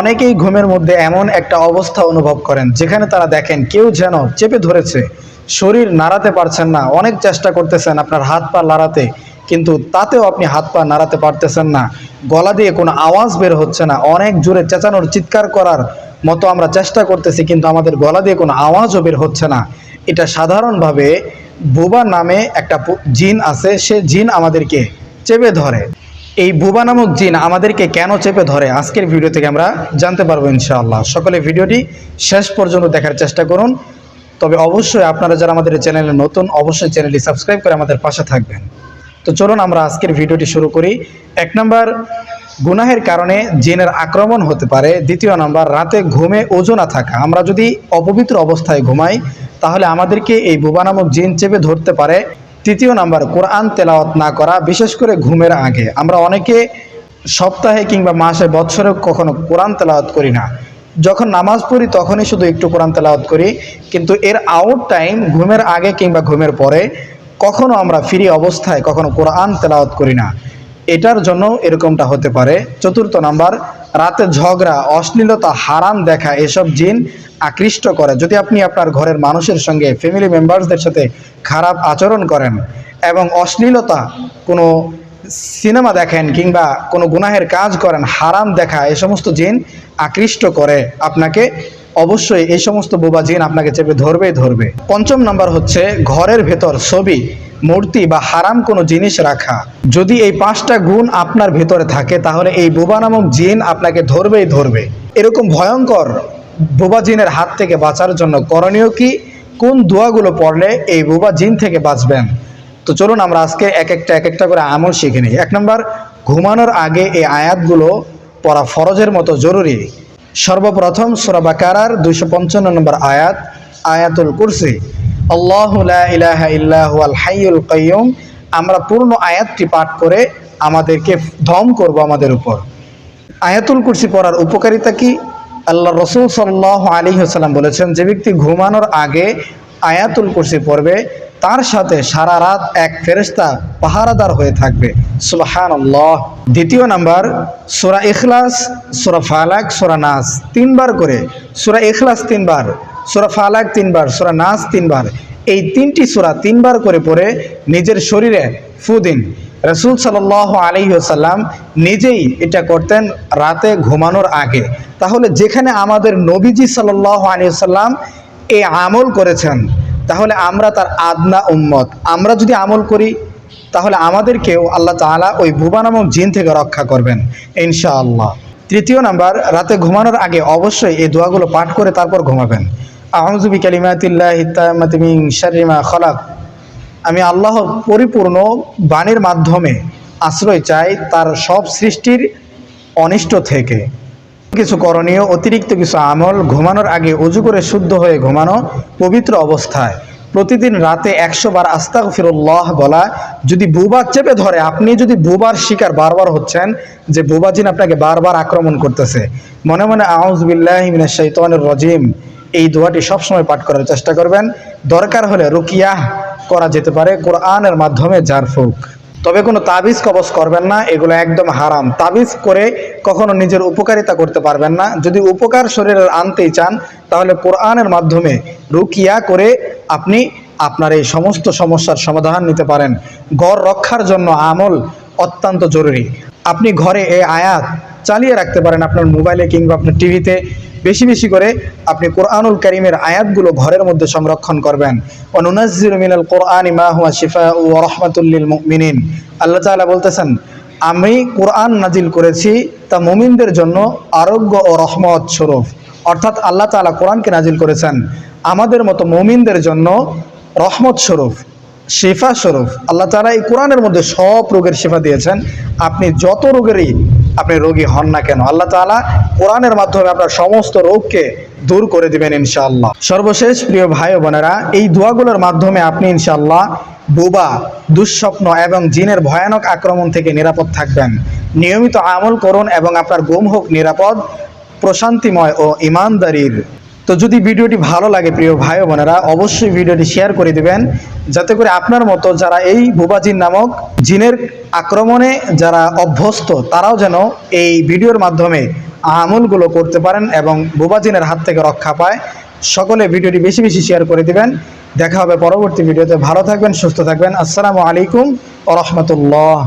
অনেকেই ঘুমের মধ্যে এমন একটা অবস্থা অনুভব করেন, যেখানে তারা দেখেন কেউ যেন চেপে ধরেছে। শরীর নাড়াতে পারছেন না, অনেক চেষ্টা করতেছেন আপনার হাত পা নাড়াতে, কিন্তু তাতেও আপনি হাত পা নাড়াতে পারতেছেন না। গলা দিয়ে কোনো আওয়াজ বের হচ্ছে না, অনেক জোরে চেঁচানোর চিৎকার করার মতো আমরা চেষ্টা করতেছি, কিন্তু আমাদের গলা দিয়ে কোনো আওয়াজও বের হচ্ছে না। এটা সাধারণভাবে বোবা নামে একটা জিন আছে, সে জিন আমাদেরকে চেপে ধরে। এই বুবা নামক জিন আমাদেরকে কেন চেপে ধরে? আজকের ভিডিও থেকে আমরা জানতে পারব ইনশাআল্লাহ। সকলে ভিডিওটি শেষ পর্যন্ত দেখার চেষ্টা করুন। তবে অবশ্যই আপনারা যারা আমাদের চ্যানেলে নতুন, অবশ্যই চ্যানেলটি সাবস্ক্রাইব করে আমাদের পাশে থাকবেন। তো চলুন আমরা আজকের ভিডিওটি শুরু করি। এক নম্বর, গুনাহের কারণে জিনের আক্রমণ হতে পারে। দ্বিতীয় নাম্বার, রাতে ঘুমে ওজো না থাকা। আমরা যদি অপবিত্র অবস্থায় ঘুমাই, তাহলে আমাদেরকে এই বোবা নামক জিন চেপে ধরতে পারে। তৃতীয় নাম্বার, কোরআন তেলাওয়াত না করা, বিশেষ করে ঘুমের আগে। আমরা অনেকে সপ্তাহে কিংবা মাসে বৎসরে কখনো কোরআন তেলাওয়াত করি না। যখন নামাজ পড়ি, তখনই শুধু একটু কোরআন তেলাওয়াত করি। কিন্তু এর আউট টাইম ঘুমের আগে কিংবা ঘুমের পরে, কখনো আমরা ফ্রি অবস্থায় কখনো কোরআন তেলাওয়াত করি না। এটার জন্য এরকমটা হতে পারে। চতুর্থ নাম্বার, রাতে ঝগড়া, অশ্লীলতা, হারাম দেখা, এসব জিন আকৃষ্ট করে। যদি আপনি আপনার ঘরের মানুষের সঙ্গে ফ্যামিলি মেম্বার্সদের সাথে খারাপ আচরণ করেন এবং অশ্লীলতা, কোনো সিনেমা দেখেন কিংবা কোনো গুনাহের কাজ করেন, হারাম দেখা, এ সমস্ত জিন আকৃষ্ট করে আপনাকে, অবশ্যই এই সমস্ত বোবা জিন আপনাকে চেপে ধরবেই ধরবে। পঞ্চম নাম্বার হচ্ছে, ঘরের ভেতর ছবি। মূর্তি বা হারাম কোনো জিনিস রাখা। যদি এই পাঁচটা গুণ আপনার ভেতরে থাকে, তাহলে এই বোবা নামক জিন আপনাকে ধরবেই ধরবে। এরকম ভয়ঙ্কর বোবা জিনের হাত থেকে বাঁচার জন্য করণীয় কি? কোন দোয়াগুলো পড়লে এই বোবা জিন থেকে বাঁচবেন? তো চলুন আমরা আজকে এক একটা এক একটা করে আমল শিখে নিই। এক নম্বর, ঘুমানোর আগে এই আয়াতগুলো পড়া ফরজের মতো জরুরি। সর্বপ্রথম সুরা বাকারার দুইশো পঞ্চান্ন নম্বর আয়াত, আয়াতুল কুরসি। কাইয়ুম, আমরা পূর্ণ আয়াতটি পাঠ করে আমাদেরকে ধম করব আমাদের উপর। আয়াতুল কুরসি পড়ার উপকারিতা কি? আল্লাহ রসুল সাল্লাহ আলী হাসাল্লাম বলেছেন, যে ব্যক্তি ঘুমানোর আগে আয়াতুল কুরসি পড়বে, তার সাথে সারা রাত এক ফেরেস্তা পাহারাদার হয়ে থাকবে। আল্লাহ দ্বিতীয় নাম্বার, সুরা ইখলাস, সুরা ফালাক, সুরা নাস, তিনবার করে। সুরা ইখলাস তিনবার। সুরা ফালাক তিনবার, সুরা নাস তিনবার। এই তিনটি সুরা তিনবার করে পড়ে নিজের শরীরে ফু দিন। রসুল সাল আলহিহসাল্লাম নিজেই এটা করতেন রাতে ঘুমানোর আগে। তাহলে যেখানে আমাদের নবীজি সাল্লাহ আলিয়াল্লাম এই আমল করেছেন, তাহলে আমরা তার আদনা উম্মত। আমরা যদি আমল করি, তাহলে আমাদেরকেও আল্লাহ তাআলা ওই ভুবা নামক জিন থেকে রক্ষা করবেন, ইনশাআল্লাহ। তৃতীয় নাম্বার, রাতে ঘুমানোর আগে অবশ্যই এই দোয়াগুলো পাঠ করে তারপর ঘুমাবেন। আহমজুবি কালিমাতিল্লাহ হিত্তামাতি মিন শাররি মা খলাক। আমি আল্লাহর পরিপূর্ণ বাণীর মাধ্যমে আশ্রয় চাই তার সব সৃষ্টির অনিষ্ট থেকে। কিছু করণীয়, অতিরিক্ত কিছু আমল, ঘুমানোর আগে অজু করে শুদ্ধ হয়ে ঘুমানো পবিত্র অবস্থায়। প্রতিদিন রাতে একশো বার আস্তাক ফিরুল্লাহ বলা, যদি বুবা চেপে ধরে, আপনি যদি বুবার শিকার বারবার হচ্ছেন, যে বুবাজিন আপনাকে বারবার আক্রমণ করতেছে। মনে মনে আউজবিল্লাহ শৈতানুর রজিম এই দোয়াটি সবসময় পাঠ করার চেষ্টা করবেন। দরকার হলে রুকিয়া করা যেতে পারে, কোরআনের মাধ্যমে জারফুক তবে কোনো তাবিজ কবজ করবেন না, এগুলো একদম হারাম। তাবিজ করে কখনো নিজের উপকারিতা করতে পারবেন না। যদি উপকার শরীরের আনতেই চান, তাহলে কোরআনের মাধ্যমে রুকিয়া করে আপনি আপনার এই সমস্ত সমস্যার সমাধান নিতে পারেন। গড় রক্ষার জন্য আমল অত্যন্ত জরুরি। আপনি ঘরে এই আয়াত চালিয়ে রাখতে পারেন আপনার মোবাইলে কিংবা আপনার টিভিতে। বেশি বেশি করে আপনি কোরআনুল করিমের আয়াতগুলো ঘরের মধ্যে সংরক্ষণ করবেন। অনুনাজির মিনাল কোরআন মা হুয়া শিফা ও রহমাতুল্লিল মুমিনিন। আল্লাহ তাআলা বলতেছেন, আমি কোরআন নাজিল করেছি তা মুমিনদের জন্য আরোগ্য ও রহমত স্বরূপ। অর্থাৎ আল্লাহ তাআলা কোরআনকে নাজিল করেছেন। আমাদের মতো মুমিনদের জন্য রহমত স্বরূপ, শেফা স্বরূপ। আল্লাহ তাআলা এই কোরআনের মধ্যে সব রোগের শেফা দিয়েছেন। আপনি যত রোগেরই আপনি রোগী হন না কেন? আল্লাহ তালা কোরআনের মাধ্যমে আপনার সমস্ত রোগকে দূর করে দিবেন ইনশাআল্লাহ। সর্বশেষ প্রিয় ভাই বোনেরা, এই দোয়াগুলোর মাধ্যমে আপনি ইনশাআল্লাহ বোবা, দুঃস্বপ্ন এবং জিনের ভয়ানক আক্রমণ থেকে নিরাপদ থাকবেন। নিয়মিত আমল করুন এবং আপনার গুম হোক নিরাপদ, প্রশান্তিময় ও ইমানদারির তো যদি ভিডিওটি ভালো লাগে, প্রিয় ভাই বোনেরা, অবশ্যই ভিডিওটি শেয়ার করে দিবেন। যাতে করে আপনার মতো যারা এই বুবাজিন নামক জিনের আক্রমণে যারা অভ্যস্ত, তারাও যেন এই ভিডিওর মাধ্যমে আমলগুলো করতে পারেন এবং বোবাজিনের হাত থেকে রক্ষা পায়। সকলে ভিডিওটি বেশি বেশি শেয়ার করে দিবেন। দেখা হবে পরবর্তী ভিডিওতে। ভালো থাকবেন, সুস্থ থাকবেন। আসসালামু আলাইকুম ও রহমতুল্লাহ।